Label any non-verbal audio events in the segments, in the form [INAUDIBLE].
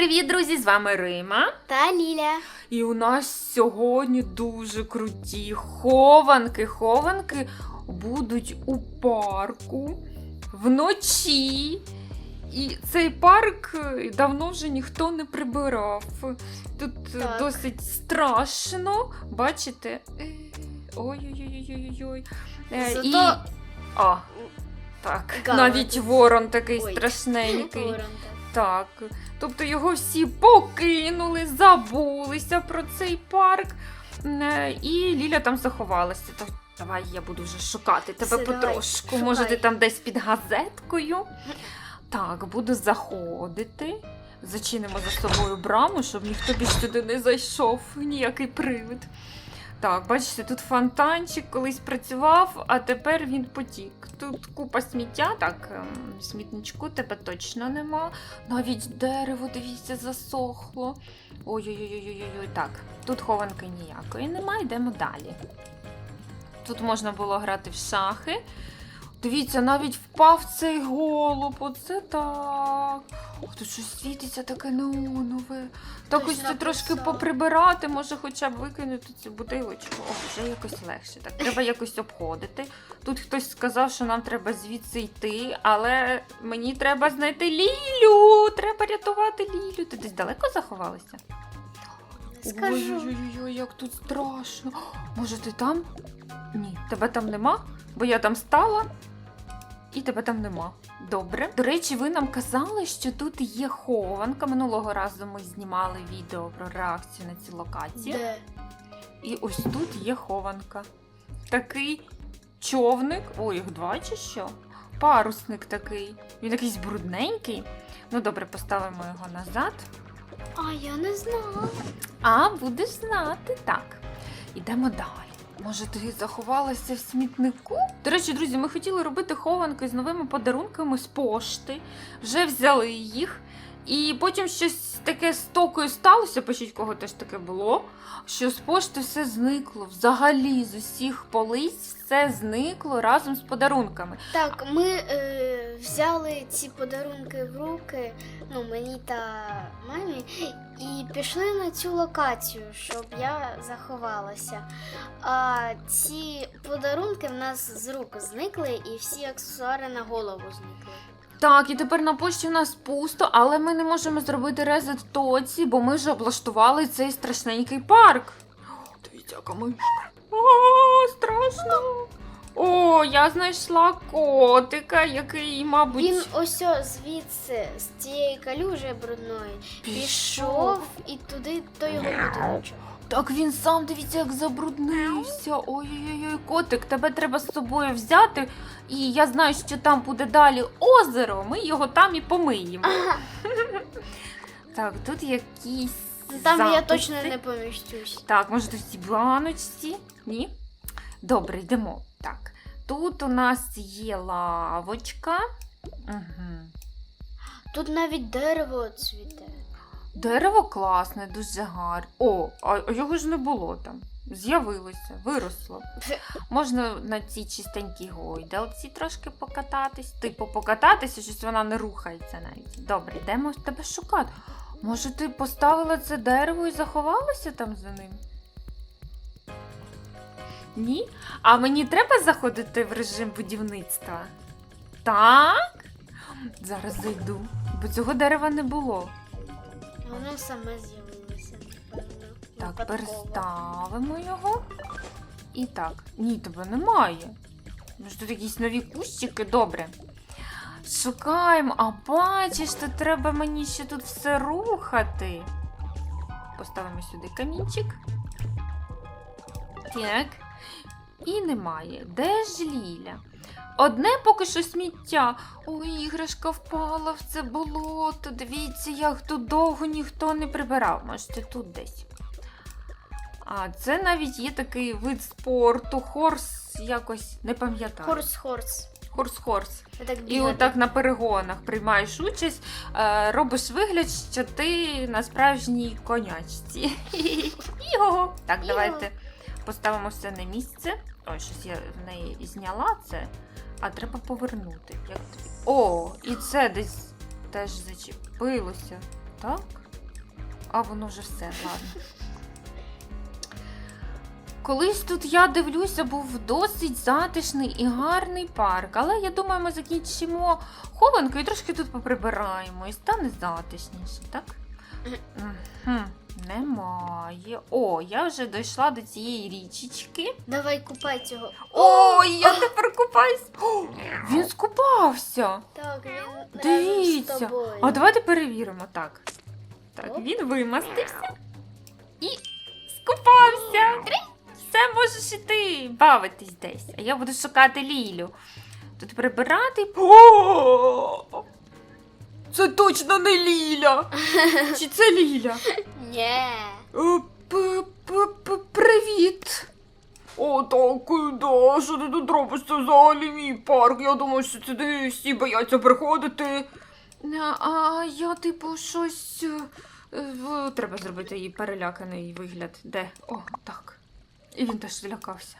Привіт, друзі! З вами Рима. Та Ліля. І у нас сьогодні дуже круті хованки. Хованки будуть у парку вночі. І цей парк е, давно вже ніхто не прибирав. Тут е, Так. досить страшно. Бачите? Е, Ой-ой-ой-ой-ой. Е, І... Зато- А, так, Гава навіть ворон такий Ой. страшненький. Ворон, Так. Тобто його всі покинули, забулися про цей парк. Е, І Ліля там заховалася. То давай я буду вже шукати тебе Все, потрошку. шукай. Може, ти там десь під газеткою. Так, буду заходити. Зачинимо за собою браму, щоб ніхто більше туди не зайшов, ніякий привид. Так, бачите, тут фонтанчик колись працював, а тепер він потік. Тут купа сміття, так, ем, смітничку тебе точно нема. Навіть дерево, дивіться, засохло. Ой-ой-ой-ой-ой. Так, тут хованки ніякої немає, йдемо далі. Тут можна було грати в шахи. Дивіться, навіть впав цей голуб. Оце так. Ох, тут щось світиться таке неонове. Так ось це трошки поприбирати, може хоча б викинути цю бутилочку. О, вже якось легше. Так, треба якось обходити. Тут хтось сказав, що нам треба звідси йти, але мені треба знайти Лілю. Треба рятувати Лілю. Ти десь далеко заховалася? Скажу. Ой-ой-ой, як тут страшно. Може, ти там? Ні, тебе там нема, бо я там стала. І тебе там нема. Добре. До речі, ви нам казали, що тут є хованка. Минулого разу ми знімали відео про реакцію на цю локацію. Де? І ось тут є хованка. Такий човник. Ой, їх два чи що? Парусник такий. Він якийсь брудненький. Ну добре, поставимо його назад. А я не знала. А, будеш знати. Так. Ідемо далі. Може, ти заховалася в смітнику? До речі, друзі, ми хотіли робити хованки з новими подарунками з пошти. Вже взяли їх. І потім щось таке з токою сталося, пишіть, кого теж таке було. Що з пошти все зникло. Взагалі з усіх полиць все зникло разом з подарунками. Так, ми е, взяли ці подарунки в руки, ну мені та мамі, і пішли на цю локацію, щоб я заховалася. А ці подарунки в нас з рук зникли, і всі аксесуари на голову зникли. Так, і тепер на пошті у нас пусто, але ми не можемо зробити резет тоці, бо ми ж облаштували цей страшненький парк. О, дивіться, яка мишка. О, страшно. О, я знайшла котика, який, мабуть, Він ось звідси, з цієї калюжі брудної, пішов і туди до його будиночок. Так він сам дивіться, як забруднився. Ой-ой-ой, котик, тебе треба з собою взяти. І я знаю, що там буде далі озеро. Ми його там і помиємо. Ага, Так, тут якісь. там я записи. точно не поміщусь. Так, може тут в цій баночці? Ні? Добре, йдемо. Так. Тут у нас є лавочка. Угу. Тут навіть дерево цвіте. Дерево класне, дуже гарне. О, а його ж не було там. З'явилося, виросло. Можна на цій чистенькій гойдалці трошки покататись. Типу, покататися, щось вона не рухається навіть. Добре, йдемо тебе шукати. Може, ти поставила це дерево і заховалася там за ним? Ні? А мені треба заходити в режим будівництва? Так? Зараз зайду, бо цього дерева не було. Воно саме з'явилося, напевно. Так, переставимо його. І так, ні, тебе немає. Може, тут якісь нові кущики, добре. Шукаємо, а бачиш, тут треба мені ще тут все рухати. Поставимо сюди камінчик. Так. І немає. Де ж Ліля? Одне поки що сміття. Ой, іграшка впала в це болото. Дивіться, як тут довго ніхто не прибирав. Можете тут десь. А це навіть є такий вид спорту, хорс якось не пам'ятаю. Хорс-хорс. Хорс-хорс. І отак на перегонах приймаєш участь, е, робиш вигляд, що ти на справжній конячці. [LAUGHS] Його. Так, давайте поставимо все на місце. Ой, щось я в неї зняла це, а треба повернути. Як? О, і це десь теж зачепилося. Так? А воно вже все, ладно. Колись тут я дивлюся, був досить затишний і гарний парк, але я думаю, ми закінчимо хованку і трошки тут поприбираємо і стане затишніше, так? Немає. О, я вже дійшла до цієї річечки. Давай купай цього. Ой, я тепер купаюсь. О, він скупався. Так, він разом Дивіться. з тобою. А давайте перевіримо так. Так, Оп. він вимастився і скупався. Все можеш іти, бавитись десь. А я буду шукати Лілю. Тут прибирати. О! Це точно не Ліля. Чи це Ліля? Ні. Е, п- п- п- Привіт. О, так, е, да, що ти тут робиш? Це взагалі мій парк. Я думаю, що сюди всі бояться приходити. А, а я, типу, щось. е, е, в- Треба зробити їй переляканий вигляд. Де? О, так. І він теж злякався.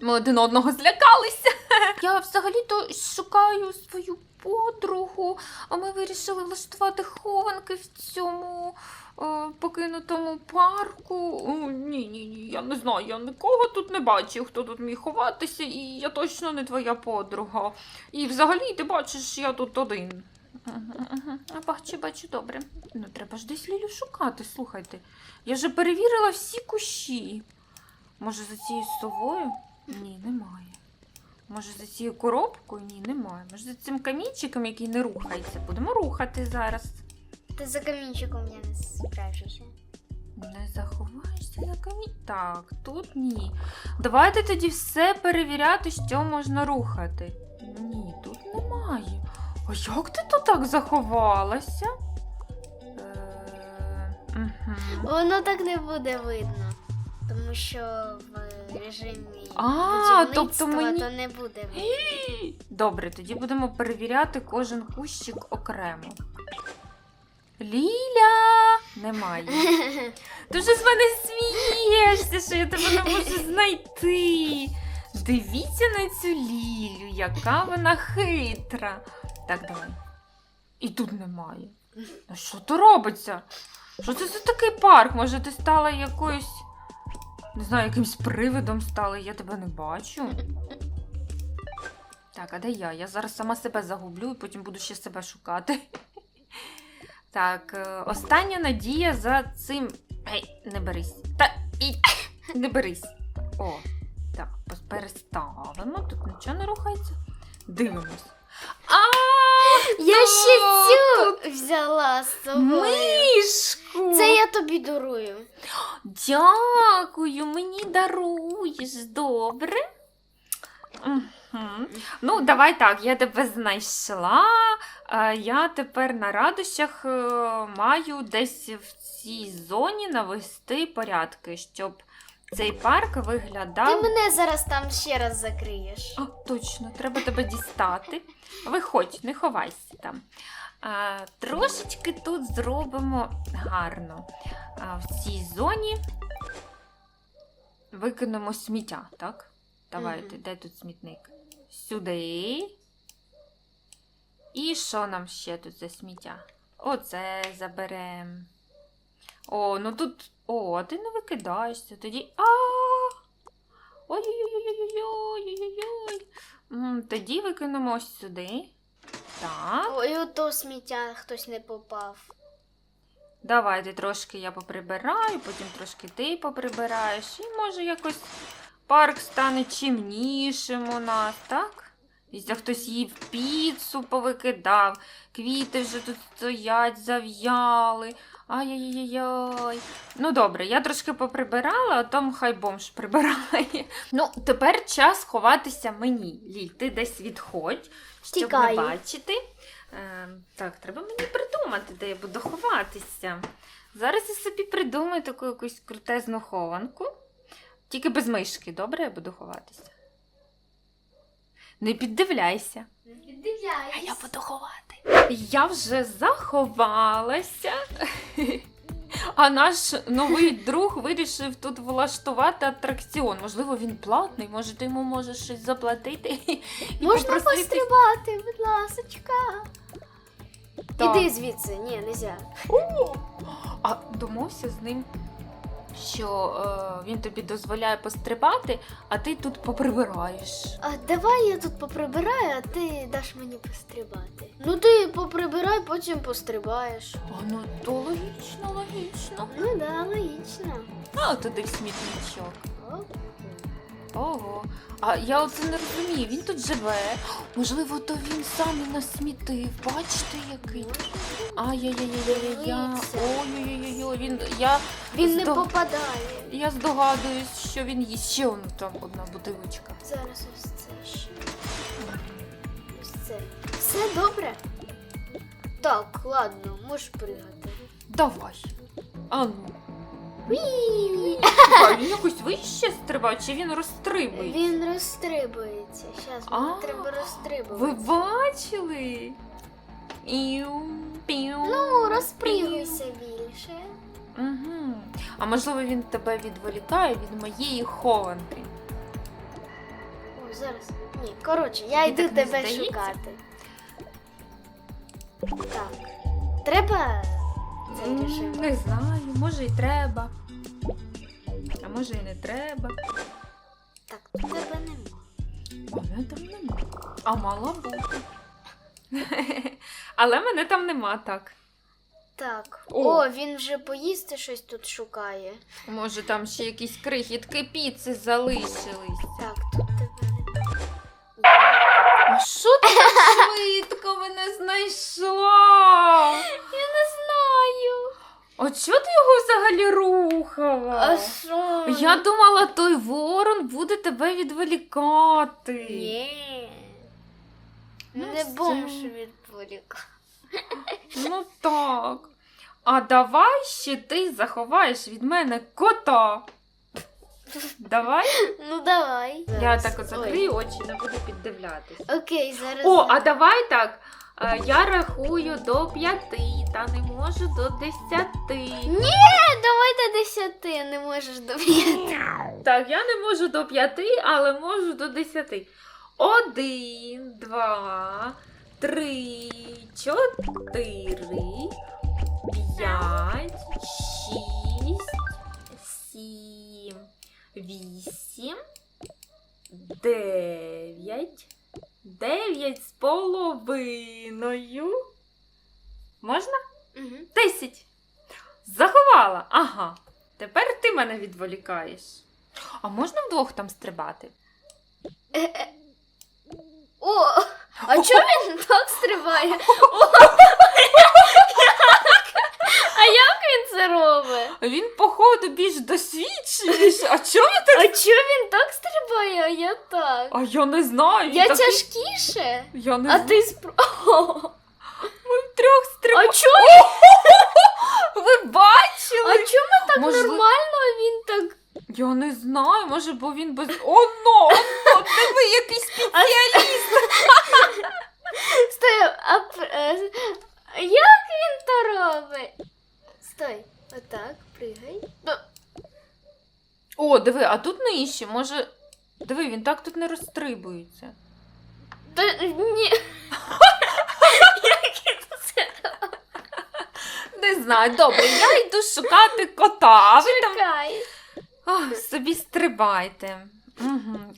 Ми один одного злякалися. [LAUGHS] Я взагалі-то шукаю свою подругу, а ми вирішили влаштувати хованки в цьому е, покинутому парку. О, ні, ні, ні, я не знаю, я нікого тут не бачив, хто тут міг ховатися, і я точно не твоя подруга. І взагалі ти бачиш, я тут один. Мгм, мгм. А бачу, бачу, добре. Ну, треба ж десь Лілю шукати, слухайте. Я вже перевірила всі кущі. Може, за цією совою? Ні, немає. Може, за цією коробкою? Ні, немає. Може, за цим камінчиком, який не рухається. Будемо рухати зараз. Ти за камінчиком я не спрячуся. Не заховаєшся за камінь. Так, тут ні. Давайте тоді все перевіряти, що можна рухати. Ні, тут немає. А як ти тут так заховалася? Е, мгм. Воно так не буде видно. Тому що в режимі А, тобто мені- то не буде. Добре, тоді будемо перевіряти кожен кущик окремо. Ліля! Немає. [LAUGHS] Ти вже з мене смієшся, що я тебе не можу знайти. Дивіться на цю Лілю, яка вона хитра. Так, давай. І тут немає. А що то робиться? Що це за такий парк? Може, ти стала якоюсь. Не знаю, якимсь привидом стала, я тебе не бачу. Так, а де я? Я зараз сама себе загублю і потім буду ще себе шукати. Так, е, остання надія за цим. Ей, не берись. Та і [COUGHS] не берись. О, так, переставимо. Тут нічого не рухається. Дивимось. А, Я ще цю взяла з собою. мишку! Це я тобі дарую. Дякую, мені даруєш, добре. Мгм. Ну, давай так, я тебе знайшла. Е, Я тепер на радощах е, маю десь в цій зоні навести порядки, щоб цей парк виглядав. Ти мене зараз там ще раз закриєш. А, точно, треба тебе дістати. Виходь, не ховайся там. Трошечки тут зробимо гарно. В цій зоні викинемо сміття, так? Давайте, де тут смітник? Сюди. І що нам ще тут за сміття? Оце заберемо. О, ну тут. О, ти не викидаєшся тоді. А! Ой-ой-ой-ой-ой-ой-ой. М, Тоді викинемо ось сюди. Так. Ой, ото сміття хтось не попав. Давайте трошки я поприбираю, потім трошки ти поприбираєш. І може якось парк стане чимнішим у нас, так? Якщо хтось їв піцу повикидав, квіти вже тут стоять, зав'яли. Ай-яй-яй-яй. Ну добре, я трошки поприбирала, а там хай бомж прибирає. Ну, тепер час ховатися мені. Ліль, ти десь відходь, щоб Тікаю. не бачити. Е, так, треба мені придумати, де я буду ховатися. Зараз я собі придумаю таку якусь крутезну хованку. Тільки без мишки, добре я буду ховатися. Не піддивляйся. А я буду ховати. Я вже заховалася. [LAUGHS] А наш новий друг вирішив тут влаштувати атракціон. Можливо, він платний, може, ти йому можеш щось заплатити. і Можна попросити- пострибати, будь ласочка. Так. Іди звідси, ні, нельзя. А домовся з ним, що е, він тобі дозволяє пострибати, а ти тут поприбираєш. А давай я тут поприбираю, а ти даш мені пострибати. Ну ти поприбирай, потім пострибаєш. А ну то логічно, логічно. Ну да, логічно. А туди в смітничок. Оп. Ого. А я оце не розумію, він тут живе. Можливо, то він сам і насмітив. Бачите, який. Ай-яй-яй-яй-яй-яй. Дивіться. Ой-ой-ой, він. Я, Він не Здо- попадає. я здогадуюсь, що він їсть. Ще он там одна бутилочка. Зараз ось це ще. Ось це. Все добре? Так, ладно, можеш пригати. Давай. А ну. Уі! Він якось вище стрибає, чи він розстрибує? Він розстрибується. Зараз А, мені треба розстрибувати. Ви бачили? Іу, піу. Ну, розпригуйся більше. Угу. А можливо він тебе відволікає від моєї хованки. О, зараз. Ні, коротше, я Тобі йду так не тебе здається? шукати. Так. Треба цей режим. Не знаю, може і треба. А може і не треба. Так, тут тебе нема. А мене там нема. А мала бути. [LAUGHS] Але мене там нема так. Так. О. О, він вже поїсти щось тут шукає. Може там ще якісь крихітки піци залишились. Так, тут тебе нема. А що ти так швидко мене знайшла? А чого ти його взагалі рухала? А що? Я думала, той ворон буде тебе відволікати. Ні. Ну, Не все. бомж відволік. Ну так. А давай ще ти заховаєш від мене кота. Давай. Ну давай. Я Зараз. так закрию очі, не буду піддивлятись. Окей, зараз. О, а давай так. Е, Я рахую до п'яти, та не можу до десяти. Ні, давай до десяти, не можеш до п'яти. Так, я не можу до п'яти, але можу до десяти. Один, два, три, чотири, п'ять, шість, сім, вісім, дев'ять, дев'ять з половиною. Можна? Угу. Десять. Заховала. Ага. Тепер ти мене відволікаєш. А можна вдвох там стрибати? О, а чого він так стрибає? Він [LAUGHS] це робить? Він, походу, більш досвідченіше. А чому ти? А чого він так стрибає, а я так? А я не знаю. Я такий- тяжкіше, Я не а знаю. ти спро... Ми втрьох А стрибаємо. чого? Ви бачили? А чому так Можливо- нормально, а він так. Я не знаю, може, бо він без. Оно! Оно! Диви, якийсь спеціаліст! Стой, а [LAUGHS] е, як він то робить? Стой, отак, пригай. Ну, О, диви, а тут нижче, може. Диви, він так тут не розстрибується. Та, ні. Не знаю, добре, я йду шукати кота. А ви там Чекай. Ах, собі стрибайте.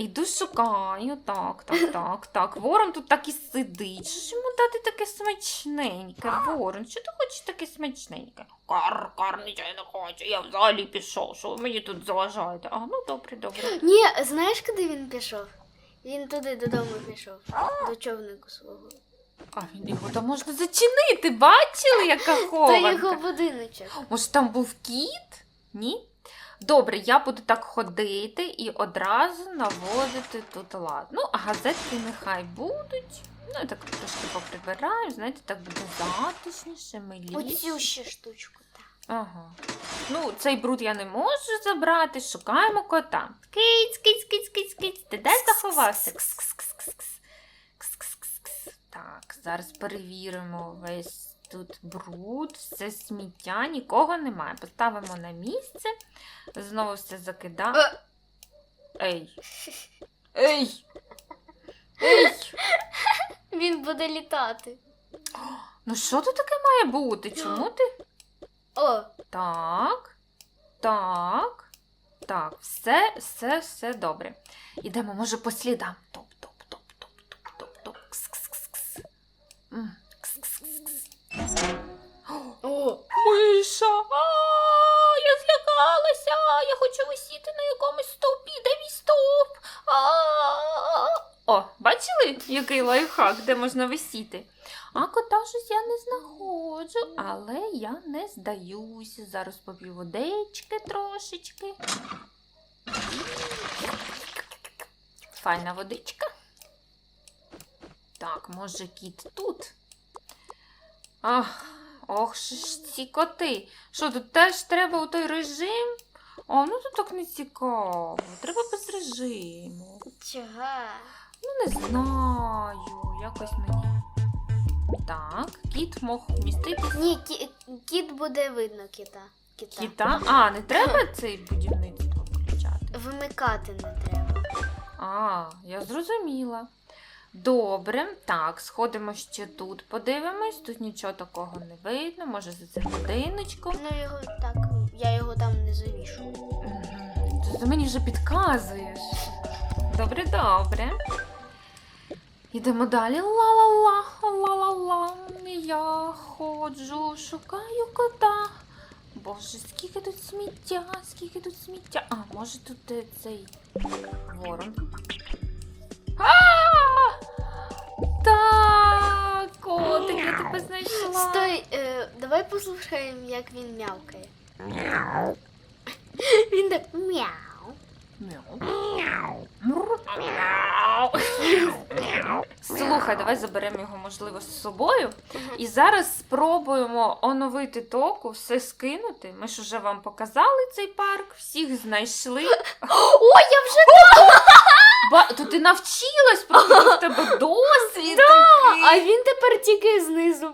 Іду шукаю. Так, так, так, так. Ворон тут так і сидить. Що ж йому дати таке смачненьке? Ворон, що ти хочеш таке смачненьке? Кар, кар, нічого я не хочу. Я взагалі пішов. Що ви мені тут заважаєте? А ну добре, добре. Ні, знаєш, куди він пішов? Він туди додому пішов, до човнику свого. А він його там можна зачинити. Бачили, яка Та хованка? його будиночок. Може, там був кіт? Ні? Добре, я буду так ходити і одразу наводити тут лад. Ну, а газетки нехай будуть. Ну, я так трошки поприбираю, знаєте, так буде затишніше, миліше. Оцю ще штучку. так. Ага. Ну, цей бруд я не можу забрати. Шукаємо кота. Киць, киць, киць, киць, киць. Ти де заховався? Кс-кс-кс-кс. Так, зараз перевіримо весь тут бруд, все сміття, нікого немає. Поставимо на місце. Знову все закидаємо. Е. Ей. Ей. Ей. Він буде літати. Ну що тут таке має бути? Чому ти? О, Так. Так. Так, все, все, все добре. Ідемо, може, по слідам. Який лайфхак, де можна висіти? А кота щось я не знаходжу, але я не здаюся. Зараз поп'ю водички трошечки. Файна водичка. Так, може кіт тут? Ах, ох, ж ці коти. Що тут теж треба у той режим? О, ну тут так не цікаво. Треба без режиму. чого? Ну, не знаю, якось мені. Так, кіт мог вміститись. Ні, кі- кіт буде видно кіта. Кіта. Кіта. А, не треба цей будівництво включати. Вимикати не треба. А, я зрозуміла. Добре, так, сходимо ще тут, подивимось. Тут нічого такого не видно, може за цим будиночком. Ну його так, я його там не завішу. Мгм. Ти мені вже підказуєш. Добре, добре. Йдемо далі. Ла-ла-ла, ла-ла-ла. Я ходжу, шукаю кота. Боже, скільки тут сміття, скільки тут сміття. А, може тут е, цей ворон. Так, котик, я тебе знайшла. Стой, е, давай послухаємо, як він м'явкає. Він так мяу. Мяу. Слухай, давай заберемо його, можливо, з собою. І зараз спробуємо оновити току, все скинути. Ми ж уже вам показали цей парк, всіх знайшли. О, я вже Ба, то ти навчилась, просто в тебе досвід такий. а він тепер тільки знизу.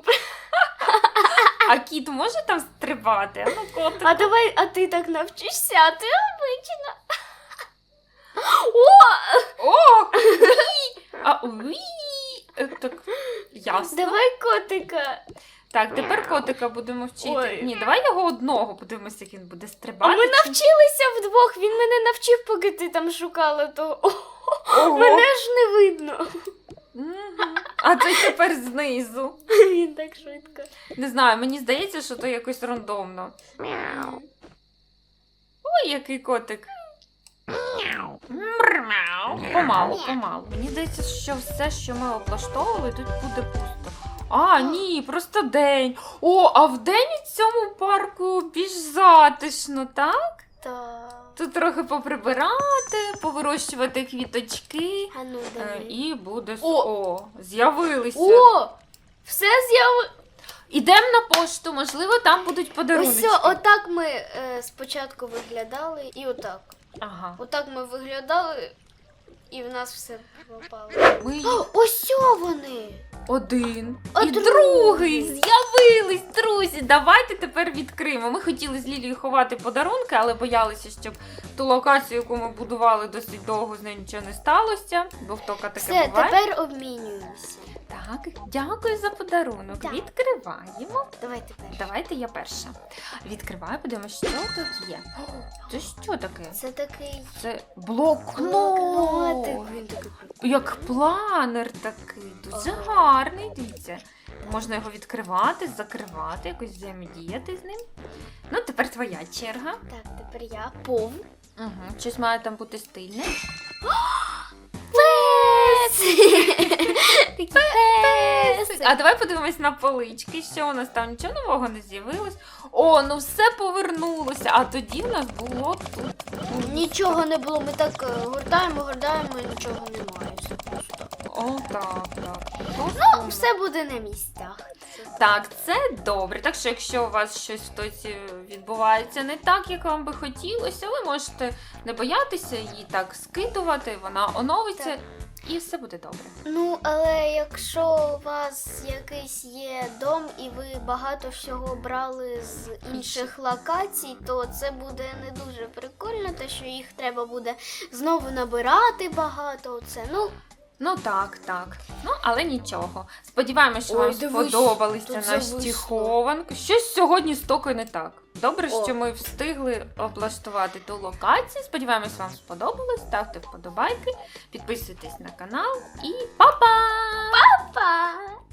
А кіт може там стрибати? А ну котик. А давай, а ти так навчишся, а ти обична. О, О! Уі! А уі! Е, Так, ясно. давай котика. Так, тепер котика будемо вчити. Ой. Ні, давай його одного, подивимося, як він буде А стрибати. ми навчилися вдвох. Він мене навчив, поки ти там шукала, то [LAUGHS] Ого. мене ж не видно. Мгм. А це тепер знизу. Він так швидко. Не знаю, мені здається, що то якось рандомно. Ой, який котик. Помалу, помалу. Мені здається, що все, що ми облаштовували, тут буде пусто. А, ні, просто день. О, а вдень у цьому парку більш затишно, так? Та... Тут трохи поприбирати, повирощувати квіточки. А ну, е, давай. І буде с- О! О, з'явилися. О! Все з'яви. Ідемо на пошту, можливо, там будуть Ось подарунки. все, отак ми е, спочатку виглядали і отак. Ага. Отак ми виглядали, і в нас все пропало. Ми О, ось вони! один А і другий? другий з'явились, друзі. Давайте тепер відкриємо. Ми хотіли з Лілією ховати подарунки, але боялися, щоб ту локацію, яку ми будували досить довго, з нею нічого не сталося, бо в тока таке Все, буває. тепер обмінюємося. Так, дякую за подарунок. Так. Відкриваємо. Давай тепер. Давайте я перша. Відкриваю, подивимося, що тут є. О, Це що таке? Це такий Це блокнот. блокнотик. Він такий. Як планер такий, дуже Ага. гарний, дивіться. Можна його відкривати, закривати, якось взаємодіяти з ним. Ну, тепер твоя черга. Так, тепер я пов. Угу. Щось має там бути стильне. Пес! [LAUGHS] Такий пес! А давай подивимось на полички, що у нас там нічого нового не з'явилось. О, ну все повернулося. А тоді в нас було тут. Нічого не було, ми так е, гортаємо, гортаємо, і нічого немає. Все просто. О, так, так. Ну, все буде на місцях. Так, це добре. Так що, якщо у вас щось тоці відбувається не так, як вам би хотілося, ви можете не боятися її так скидувати, вона оновиться Так. І все буде добре. Ну, але якщо у вас якийсь є дом і ви багато всього брали з інших локацій, то це буде не дуже прикольно, те, що їх треба буде знову набирати багато. Оце. Ну, Ну так, так. Ну, але нічого. Сподіваємось, що Ой, вам дивись, сподобалися тут наші хованки. Щось сьогодні з не так. Добре, О. що ми встигли облаштувати ту локацію. Сподіваємось, вам сподобалось. Ставте вподобайки, підписуйтесь на канал і па-па! Па-па!